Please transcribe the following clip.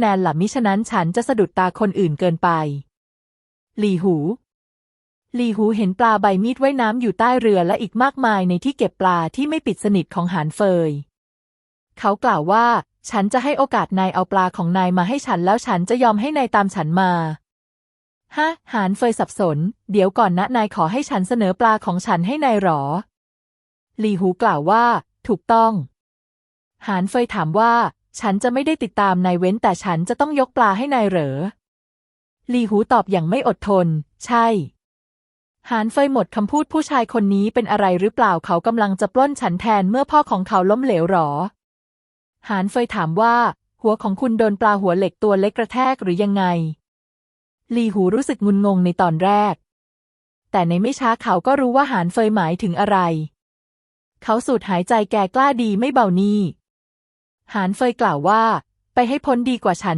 แนนล่ะมิฉะนั้นฉันจะสะดุดตาคนอื่นเกินไป หลีหู หลีหูเห็นปลาใบมีดว่ายน้ำอยู่ใต้เรือและอีกมากมายในที่เก็บปลาที่ไม่ปิดสนิทของหานเฟย เขากล่าวว่า ฉันจะให้โอกาสนายเอาปลาของนายมาให้ฉันแล้วฉันจะยอมให้นายตามฉันมาฮะหานเฟยสับสน เดี๋ยวก่อนนะนายขอให้ฉันเสนอปลาของฉันให้นายหรอ หลีหูกล่าวว่า ถูกต้อง หานเฟยถามว่า ฉันจะไม่ได้ติดตามนายเว้นแต่ฉันจะต้องยกปลาให้นายเหรอ ลีหูตอบอย่างไม่อดทน ใช่ หานเฟยหมดคำพูดผู้ชายคนนี้เป็นอะไรหรือเปล่าเขากำลังจะปล้นฉันแทนเมื่อพ่อของเขาล้มเหลวหรอ หานเฟยถามว่า หัวของคุณโดนปลาหัวเหล็กตัวเล็กกระแทกหรือยังไง ลีหูรู้สึกงุนงงในตอนแรก แต่ในไม่ช้าเขาก็รู้ว่าหานเฟยหมายถึงอะไร เขาสูดหายใจแกกล้าดีไม่เบานี่ หานเฟยกล่าวว่า ไปให้พ้นดีกว่าฉัน